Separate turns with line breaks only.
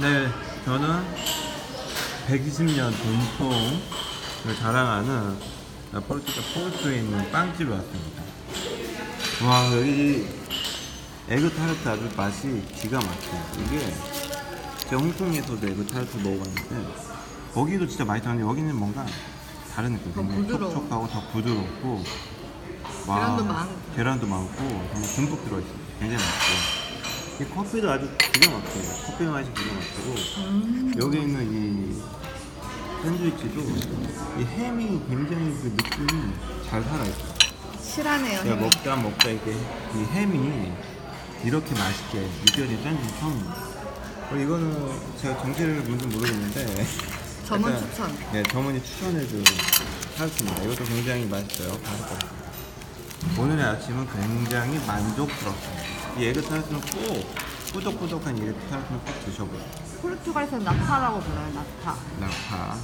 네, 저는 120년 전통을 자랑하는 포르투갈 포르투에 있는 빵집에 왔습니다. 와, 여기 에그 타르트 아주 맛이 기가 막혀요. 이게 제가 홍콩에서도 에그 타르트 먹어봤는데 거기도 진짜 맛있었는데 여기는 뭔가 다른 느낌.
더 부드러워.
촉촉하고 더 부드럽고 와,
계란도 많고.
계란도 많고 정말 듬뿍 들어있어요. 굉장히 맛있고 이 커피도 아주 기가 막혀요. 커피 맛이 기가 막히고
음.
여기 있는 이 샌드위치도 이 햄이 굉장히 그 느낌이 잘 살아있어요.
실하네요.
제가. 먹다 먹다 이렇게 이 햄이 이렇게 맛있게 느껴진 샌드위치 처음입니다. 그리고 이거는 제가 정체를 뭔지 모르겠는데
점원
일단,
추천.
네, 점원이 추천해준 타르트입니다. 이것도 굉장히 맛있어요. 바삭바삭. 오늘의 아침은 굉장히 만족스럽습니다. 이 에그 타르트는 꼭 꾸덕꾸덕한 이 에그 타르트는 꼭 드셔보세요.
포르투갈에서 나파라고 불러요. 나파.
나파